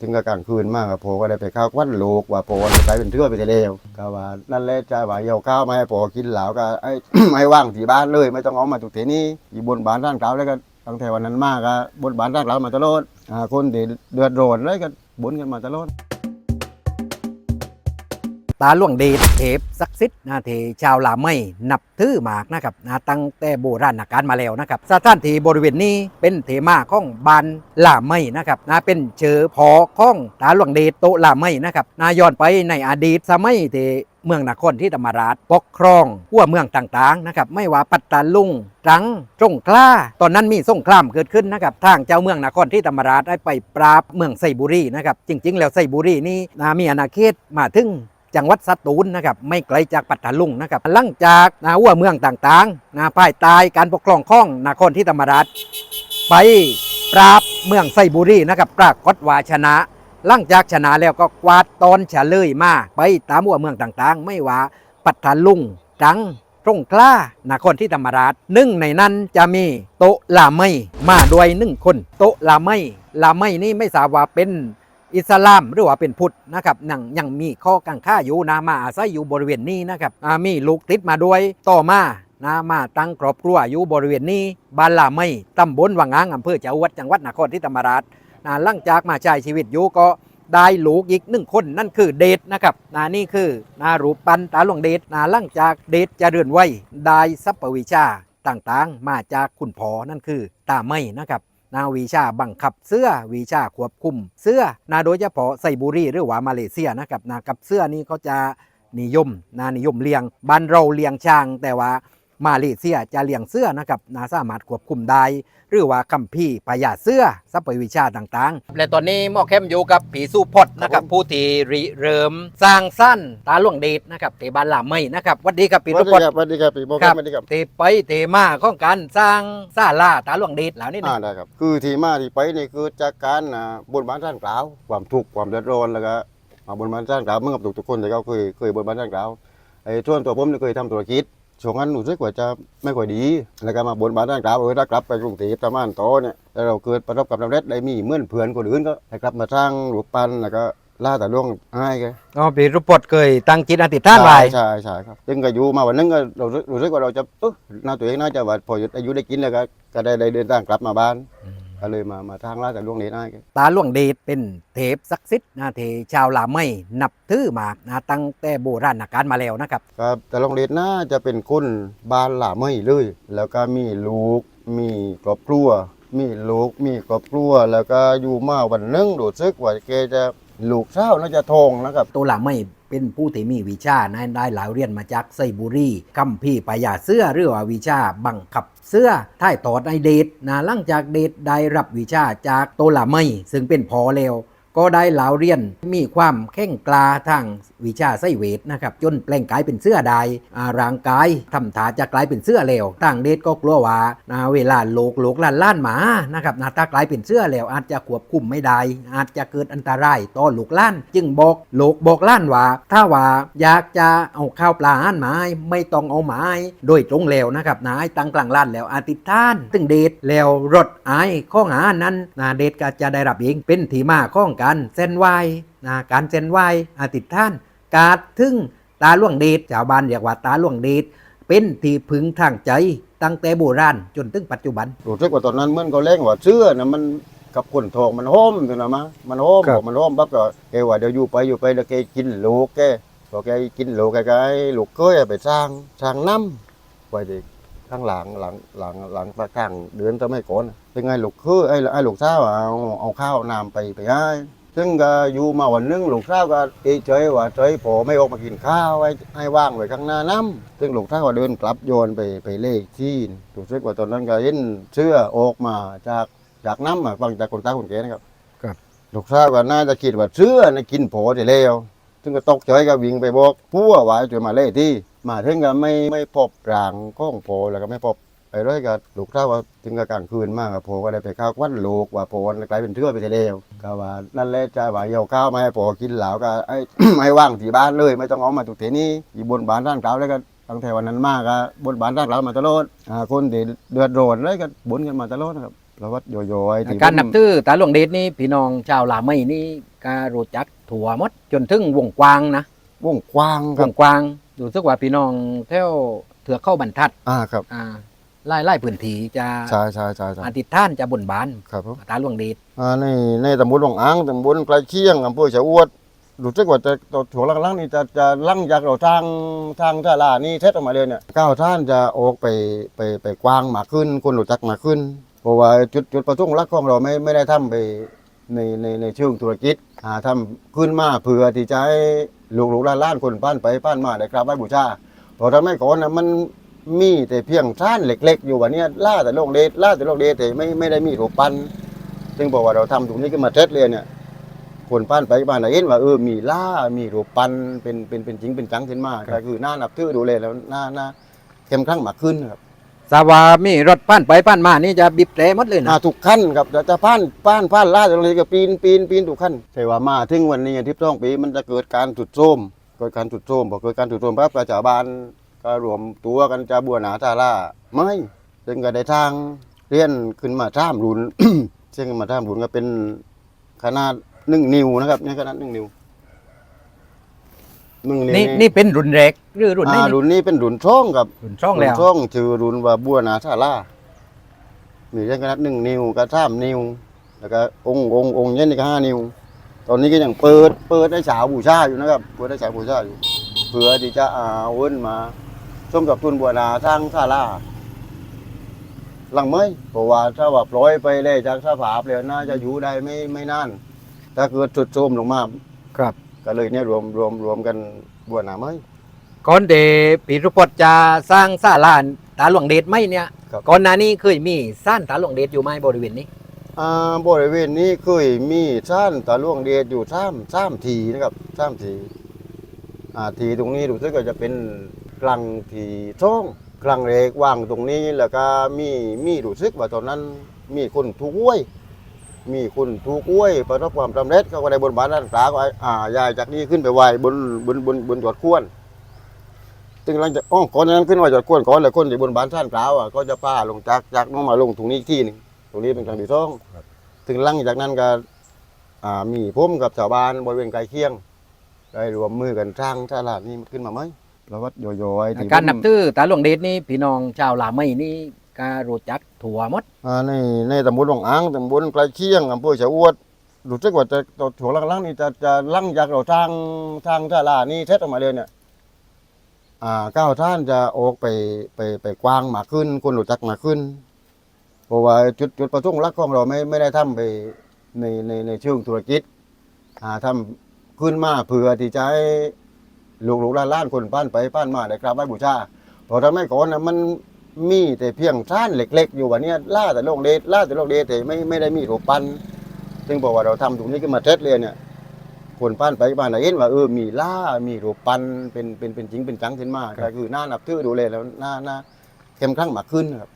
ถึงกับกลางคืนมากครับผมก็ได้ไปข้าวควันลูกว่าผมกลายเป็นเทื่อไปแต่เร็วก็ว่านั่นแหละใจว่าเอาข้าวมาให้ผมกินเหลาก็ไอ้ไอ้ว่างที่บ้านเลย ไม่ต้องเอามาตุกเทนี่อยู่บนบ้านร่างเก่าแล้วก็ตั้งแต่วันนั้นมากก็บนบ้านร่างเก่ามาตลอดคนเดือดร้อนเลยก็บนกันมาตลอด ตาหลวงเดชเทพศักดิ์สิทธิ์นาเทชาวลาไม่นับถือหมากนะครับนะตั้งแต่โบราณกาลมาแล้วนะครับสถานที่บริเวณนี้เป็นเทมาของบานลาไม่นะครับนะเป็นเชื้อพอของตาหลวงเดชโตลาไม่นะครับนาย้อนไปในอดีตสมัยที่เมืองนครที่ธรรมราชปกครองหัวเมืองต่างๆนะครับไม่ว่าปัตตาลุงตรังสงขลาตอนนั้นมีสงครามเกิดขึ้นนะครับทางเจ้าเมืองนครที่ธรรมราชได้ไปปราบเมืองไซบุรีนะครับจริง ๆ แล้วไซบุรีนี่นะมีอาณาเขตมาถึง จังหวัดสตูลนะครับไม่ไกลจากปัตตาลุงนะครับหลังจากนาหัวเมืองต่างๆนาภายใต้การปกครองของนครที่ธรรมราชไปปราบเมืองไซบุรีนะครับปรากฏว่าชนะหลังจากชนะแล้วก็กวาดตอนเฉลยมาไปตามหัวเมืองต่างๆ ไม่ว่าปัตตาลุงตรังตรงกล้านครที่ธรรมราชหนึ่งในนั้นจะมีโตลาไม่มาด้วยหนึ่งคน โตลาไม่ลาไม่นี่ไม่ทราบว่าเป็น อิสลามหรือว่าเป็นพุทธนะครับยังยังมีข้อกังค่าอยู่นะมาอาศัยอยู่บริเวณนี้นะครับมีลูกติดมาด้วยต่อมานะมาตั้งครอบครัวอยู่บริเวณนี้บ้านลาไม่ตำบลวังงางอำเภอเจ้าวัดจังหวัดนครที่ธรรมราชนะหลังจากมาใช้ชีวิตอยู่ก็ได้ลูกอีกหนึ่งคนนั่นคือเดชนะครับนะนี่คือนารูปปันตาหลวงเดชนะหลังจากเดชเจะเรือนไว้ได้สัพปวิชาต่างๆ มาจากคุณพ่อนั่นคือตาไม่นะครับ นาวีชาบังคับเสื้อวีชาควบคุม เสื้อนาโดยเฉพาะไซบูรีหรือว่ามาเลเซียนะครับนากับเสื้อนี้เขาจะนิยมนานิยมเลี้ยงบ้านเราเลี้ยงช้างแต่ว่า มาเลเซียจะเลี้ยงเสื้อนะครับนาสามารถควบคุมได้หรือว่าคัมพี่พยาเสื้อสัพพวิชาต่างๆ และตอนนี้หมอเข้มอยู่กับผีสู้พดนะครับผู้ที่ริเริ่มสร้างสั้นตาหลวงเดชนะครับเตบ้านหลามไม่นะครับหวัสดีครับผีสวัสู้สดีพดครับสวัสดีครับพี่โบครับสวัสดีครับเตไปเตมาของการสร้างซาลาตาหลวงเดชแล้วนี่อ่านะได้ครับคือที่มาที่ไปนี่คือจากการอ่าบนบ้านท่านกล่าวความทุกข์ความเดือดร้อนแล้วก็มาบนบ้านท่านกล่าวเมื่อกับทุกๆคนแต่ก็เคยเคยบนบ้านท่านกล่าวไอ้ช่วงตัวผมเนี่ยเคยทำธุรกิจ ช่วงนั้นรู้สึกว่าจะไม่ค่อยดี แล้วก็มาบนบ้านท่านกล่าวเออถ้ากลับไปกรุงเทพทำงานต่อเนี่ยแล้วเราเกิดประสบความสำเร็จได้มีเหมื่อนเพื่อนคนอื่นก็ได้กลับมาสร้างรูปปั้นแล้วก็ล่าแต่ล่วงง่ายแกอ๋อผีรูปพดเคยตั้งจิตอธิษฐานไว้ใช่ใช่ครับซึ่งก็อยู่มาวันนึงก็เรารู้รู้สึกว่าเราจะเออน่าตัวเองน่าจะว่าพออายุได้กินแล้วก็ก็ได้ได้เดินทางกลับมาบ้าน ก็เลยมามาทางล่าแต่ล่วงนี้ได้แกตาหลวงเดชเป็นเทพศักดิ์สิทธิ์นะเทชาวลาไม่นับถือมากนะตั้งแต่โบราณกาลมาแล้วนะครับครับแต่โรงเรียนน่าจะเป็นคนบ้านหล่าไม่เลย แล้วก็มีลูกมีครอบครัวมีลูกมีครอบครัวแล้วก็อยู่มาวันหนึงรู้สึกว่าแกจะ ลูกเช้าน่าจะทองนะครับ ตัวหลาไม่เป็นผู้ที่มีวิชานะได้หลายเรียนมาจากไซบุรีคัมพี่ปายาเสื้อหรือว่าวิชาบังคับเสื้อท่ายตอดในเดชนะหลังจากเดชได้รับวิชาจากตัวหลาไม่ซึ่งเป็นพอเลวก็ได้หลาเรียนมีความแข็งกล้าทางวิชาไสเวทนะครับจนแปลงกายเป็นเสื้อได้อ่าร่างกายทำถาจะกลายเป็นเสื้อแล้วต่างเดชก็กลัวว่าเวลาโลกโลกล้านล้านหมานะครับนะถ้ากลายเป็นเสื้อแล้วอาจจะควบคุมไม่ได้ อาจจะเกิดอันตรายต่อลูกล้าน จึงบอกโลกบอกล้านว่า ถ้าว่าอยากจะเอาข้าวปลาอาหารหมาไม่ต้องเอาหมาโดยตรงแล้วนะครับนะให้ตั้งกลางล้านแล้วอธิษฐานตึงเดชแล้วรถไอายข้องหานั้นนะเดชก็จะได้รับเองเป็นที่มาข้องกันเส้นไหวนะการเส้นไหวอธิษฐาน กาดถึงตาหลวงเดชชาวบ้านเรียกว่าตาหลวงเดชเป็นที่พึงทางใจตั้งแต่โบราณจนถึงปัจจุบันรู้สึกว่าตอนนั้นเหมื่อนเขาเล่งว่าเสื้อนะมันกับคนทองมันโฮมถึงนะมะมันโฮมครับ บอกมันโฮมปั๊บก็แกว่าเดี๋ยวอยู่ไปอยู่ไปแล้วแกกินลูกแกพอแกกินลูกแกก็ให้ลูกเคยไปสร้างสร้างน้ำไว้เด็กข้างหลังหลังหลังหลังปลาข้างเดือนจะไม่ก่อนน่ะเป็นไงลูกเคยไอ้ไอ้ลูกสาวอะเอาเอาข้าวน้ำไปไปให้ ซึ่งก็อยู่มาวันหนึงลูกสาวก็เอะเฉยว่าเฉยพอไม่ออกมากินข้าวไว้ให้ว่างไว้ข้างหน้าน้ำซึ่งลูกสาวก็เดินกลับโยนไปไปเลขที่รู้สึกว่าตอนนั้นก็เห็นเสื้อออกมาจากจากน้ำอะฟังจากคนตาคนแก่นะครับครับ ลูกสาวก็น่าจะคิดว่าเสื้อน่ะกินโผล่ได้แล้วซึ่งก็ตกใจก็วิ่งไปบอกผัวว่าจะมาเล่ที่ มาถึงก็ไม่ไม่พบร่างของโผล่แล้วก็ไม่พบ ไปเรื่อยก็ลูกสาวว่าถึงกับกลางคืนมากกับโผล่ก็ได้ไปข้าวควันลูกว่าโผล่กลายเป็นเทื่อไปได้แล้วก็ว่านั่นแหละใจว่าเอาข้าวมาให้โผล่กินเหลาก็ไอ้ให้ว่างที่บ้านเลย ไม่ต้องเอามาตุกเทนี่อยู่บนบ้านด้านเก่าแล้วก็ตั้งแต่วันนั้นมากก็บนบ้านด้านเก่ามาตลอดอ่าคนที่เดือดร้อนเลยก็บนกันมาตลอดนะครับละวัดย่อยๆที่การนับผมถือตาหลวงเดชนี่พี่น้องชาวลาไม่นี่ก็รู้จักถั่วหมดจนถึงวงกว้างนะวงกว้างควรับงกว้างรู้สึกว่าพี่น้องแถวเถือกเข้าบรรทัดอ่าครับอ่า ไล่ไล่พื้นที่จะใช่ใช่ใช่ใช่อธิษฐานจะบนบานครับผมตาหลวงเดชอ่าในในตำบลหลวงอ้างตำบลใกล้เคียงอำเภอชะอวดรู้สึกว่าจะตัวถั่วลังๆนี่จะจะลั่งจากเราทางทางท่าลานี่เทศออกมาเลยเนี่ยก้าวท่านจะออกไปไปไปกว้างมากขึ้น คนรู้จักมากขึ้น เพราะว่าจุดจุดประสงค์หลักของเราไม่ไม่ได้ทำไปในในในเชิงธุรกิจอ่าทำขึ้นมาเพื่อที่จะให้ลูกหลานล้านๆคนป้านไปป้านมาได้กราบไหว้บูชาเพราะทำให้ก่อนนะมัน มีแต่เพียงท่านเล็ก ๆ อยู่วันนี้ล่าแต่โลกเดชล่าแต่โลกเดชแต่ไม่ไม่ได้มีรูปปั้นซึ่งบอกว่าเราทำตรงนี้ขึ้นมาเท็จเลยเนี่ยคนป้านไปบ้านไหนเห็นว่าเออมีล่ามีรูปปั้นเป็นเป็นเป็นจริงเป็นจังขึ้นมาก็คือหน้านับถือดูเลยแล้วหน้าหน้าเข้มข้นมากขึ้นครับสาวามีรถป้านไปป้านมานี่จะบีบแตรหมดเลยหนะน้าทุกขั้นครับแต่จะป้านป้านป้านล่าตรงนี้ก็ปีนปีนปีนทุกขั้นใช่ว่ามาถึงวันนี้ทิพย์ต้องปีมันจะเกิดการจุดโทรมเกิดการจุดโทรมพอเกิดการจุดโทรมปั๊บประชาบาล ก็รวมตัวกันจะบัวหนาทาร่าไม่ซึ่งก็ได้ทางเรียนขึ้นมาท่ามรุน ซึ่งมาท่ามรุนก็เป็นขนาดหนึ่งนิ้วนะครับเนี่ยขนาดหนึ่งนิ้วหนึ่งนิ้วนี่นี่เป็นรุ่นแรกหรือรุ่นไหนอ่านี่รุ่นนี้เป็นรุ่นช่องครับรุ่นช่องแล้วรุ่นช่องชื่อรุ่นว่าบัวนาทาร่ามีแค่ขนาดหนึ่งนิ้วกับสามนิ้วแล้วก็องค์องค์องค์เนี้ยนี่ก็ห้านิ้วตอนนี้ก็ยังเปิดเปิดได้ฉาวบูชาอยู่นะครับเปิดได้ฉาวบูชาอยู่เพื่อที่จะเอาเงินมา ชมกับทุนบัวนาสร้างศาลาหลังเมยเพราะว่าถ้าว่าปล่อยไปเลยจากสภาพเลยน่าจะอยู่ได้ไม่ไม่นาน ถ้าเกิดสุดโทรมลงมาครับ ก็เลยเนี่ยรวมรวมรวมกันบัวนาเมยก่อนเดปีรุปตจะสร้างศาลาตาหลวงเดชไหมเนี่ยครับ ก่อนหน้านี้เคยมีสร้างตาหลวงเดชอยู่ไหมบริเวณนี้ อ่าบริเวณนี้เคยมีท่านตาล่วงเดชอยู่ท่ามท่ามทีนะครับท่ามทีอ่าทีตรงนี้รู้สึกว่าจะเป็น กลางทีช่องกลางเรกวางตรงนี้แล้วก็มีมีรู้สึกว่าตอนนั้นมีคนถูกหวย มีคนถูกหวยประสบความสำเร็จเขาก็ได้บนบานด้านตาก็อ่ายายจากนี้ขึ้นไปไหวบนบนบนบนจอดขวนถึงหลังจากอ๋อก่อนนั้นขึ้นไหวจอดขวนก่อนแล้วคนที่บนบานท่านกล่าวอะก็จะป้าลงจากจากน้องมาลงตรงนี้ที่หนึงตรงนี้เป็นกลางที่ช่องถึงหลังจากนั้นก็อ่ามีผมกับชาวบ้านบริเวณใกล้เคียงได้รวมมือกันสร้างตลาดนี้ขึ้นมาไหม ละวัดย่อยๆที่การผมนับถือตาหลวงเดชนี่พี่น้องชาวลาไม่นี่ก็รู้จักถั่วหมดอ่าในในตำบลหลวงอ้างตำบลใกล้เคียงอำเภอชะอวดรู้สึกว่าจะตัวถั่วลังๆนี่จะจะลั่งจากเราทางทางตลาดนี่เทศออกมาเลยเนี่ยอ่าก้าวท่านจะออกไปไปไปกว้างมากขึ้น คนรู้จักมากขึ้นเพราะว่าจุดจุดประสงค์หลักของเราไม่ไม่ได้ทำไปในในในเชิงธุรกิจอ่าทำขึ้นมาเพื่อที่จะให้ ลูกหลานล้านคนป้านไปป้านมาได้กราบไหว้บูชาเพราะทำให้ก่อนนะมันมีแต่เพียงท่านเล็ก ๆ อยู่วันนี้ล่าแต่โลกเดชล่าแต่โลกเดชแต่ไม่ไม่ได้มีรูปปั้นซึ่งบอกว่าเราทำตรงนี้ขึ้นมาเท็จเลยเนี่ยคนป้านไปบ้านไหนเห็นว่าเออมีล่ามีรูปปั้นเป็นเป็นเป็นจริงเป็นจังขึ้นมาก็คือหน้านับถือดูเลยแล้วหน้าหน้าเข้มข้นมากขึ้นครับ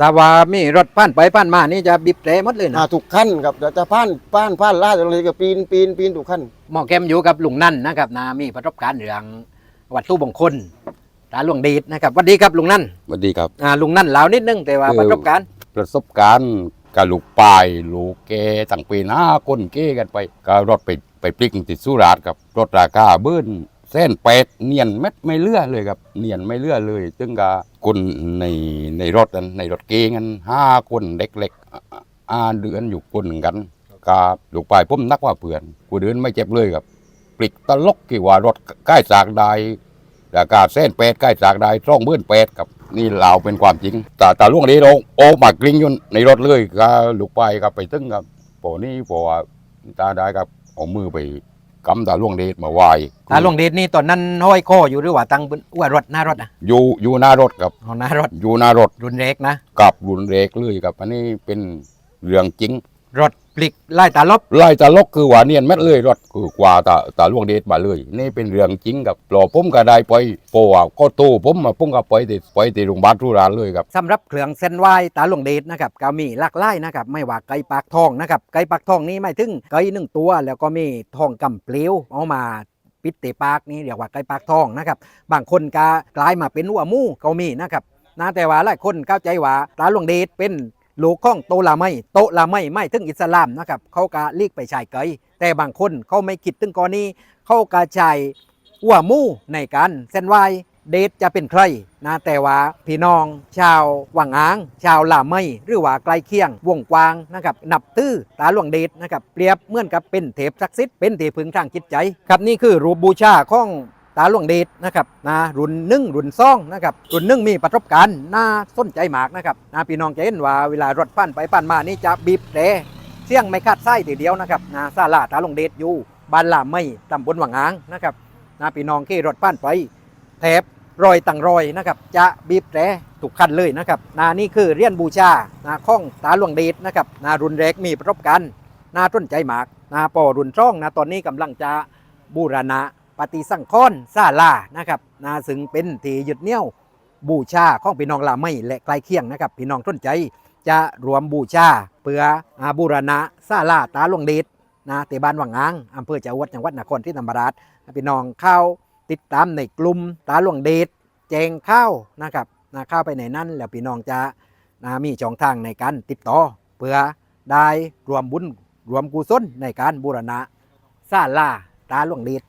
สาวามีรถป้านไปป้านมานี่จะบีบแตรหมดเลยอ่านะทุกขั้นครับแต่จะป้านป้านป้านล่าตรงนี้ก็ปีนปีนปีนทุกขั้นหมอแกมอยู่กับลุงนั่นนะครับนะมีประสบการณ์เรื่องวัดตู้บงคลตาหลวงเดชนะครับสวัสดีครับลุงนั่นสวัสดีครับ อ่าลุงนั่นเล่านิดนึงแต่ว่าเออประสบการณ์ ประสบการณ์กับลูกปลายลูกเกตั้งปีหน้าก้นเก้กันไปก็รถไปไปปลิกติดสุราษฎร์กับรถราคาเบิ้น เส้นเป็ดเนียนเม็ดไม่เลือเลยครับเนียนไม่เลือเลยซึ่งก็คนในในรถนั้นในรถเกงันห้าคนเด็กเล็กอ่าเดือนอยู่คนหนึ่งกันกับลูกปลายผมนักว่าเพื่อนกูเดินไม่เจ็บเลยครับปลิกตลกกี่ว่ารถใกล้จากใดราคาเส้นเป็ดใกล้จากได้ช่องเบื้อนเป็ดครับนี่เราวเป็นความจริงแต่แต่ล่วงนี้เราโอ้มากลิ้งอยู่ในรถเลยก็ลูกไปครับไปตึ้งครับพอนี่พอว่าตาได้ครับเอามือไป กำตาล่วงเดชมาไหวตาหลวงเดชนี่ตอนนั้นห้อยคออยู่หรือว่าตังบนอ้วนรถหน้ารถอะอยู่อยู่หน้ารถครับเอาหน้ารถอยู่หน้ารถ รุนแรงนะกับรุนเรกเลยครับอันนี้เป็นเรื่องจริงรถ พลิกไล่ตาลบไล่ตาลกคือว่าเนียนแม็ดเลยรถคือกว่าตาตาล่วงเดชมาเลย นี่เป็นเรื่องจริงครับปลอผมก็ได้ไปเพราะว่าก็โตผมมาผมก็ไปติดไปติดโรงพยาบาลทุรานเลยครับสำหรับเครื่องเส้นไหว้ตาหลวงเดชนะครับก็มีหลากหลายนะครับไม่ว่าไก่ปากทองนะครับไก่ปากทองนี่ไม่ถึงไก่หนึ่งตัว แล้วก็มีทองกำเปลวเอามาปิดเตปากนี่เรียกว่าไก่ปากทองนะครับบางคนก็กลายมาเป็นหัวหมูก็มีนะครับนะแต่ว่าหลายคนเข้าใจว่าตาหลวงเดชเป็น ลูกของโตลาไม่โตลาไม่ไม่ถึงอิสลามนะครับเขาก็ลีกไปชายเกยแต่บางคนเขาไม่คิดถึงกรณีเขาก็ใช้หัวมู่ในการเส้นไหวเดทจะเป็นใครนะแต่ว่าพี่น้อง ชาววังอ้าง ชาวลาไม่หรือว่าใกลเคียง วงกว้างนะครับนับตื้อตาหลวงเดชนะครับเปรียบเหมือนกับเป็นเทพศักดิ์สิทธิ์เป็นเที่พึงทางจิตใจ ครับนี่คือรูปบูชาของ ตาหลวงเดชนะครับนะรุ่นหนึ่งรุ่นสองนะครับรุ่นหนึ่งมีประสบการณ์น่าสนใจมากนะครับนะพี่น้องจะเห็นว่าเวลารถผ่นไปผ่นมานี่จะบีบแตรเสียงไม่คาดไส้ทีเดียวนะครับนะซาลาตาหลวงเดชอยู่บ้านลาไม่ตำบลหวังอ้างนะครับนะพี่น้องขี่รถผ่นไปแถบรอยตังรอยนะครับจะบีบแตรทุกคันเลยนะครับนะนี่คือเรียนบูชานะของตาหลวงเดชนะครับนะรุ่นแรกมีประสบการณ์น่าสนใจมากนะปอรุ่นช่องนะตอนนี้กำลังจะบูรณะ ปฏิสังขรณ์ซาลานะครับนะซึ่งเป็นที่ยึดเนี่ยวบูชาของพี่น้องลาไม่และใกล้เคียงนะครับพี่น้องสนใจจะรวมบูชาเพื่ออาบูรณะซาลาตาหลวงเดชนะเตบ้านวังอ้างอำเภอจาวัดจังหวัดนครที่ธรรมราชพี่น้องเข้าติดตามในกลุ่มตาหลวงเดชแจงเข้านะครับนะเข้าไปในนั้นแล้วพี่น้องจะนะมีช่องทางในการติดต่อ เพื่อได้รวมบุญรวมกุศลในการบูรณะซาลาตาหลวงเดช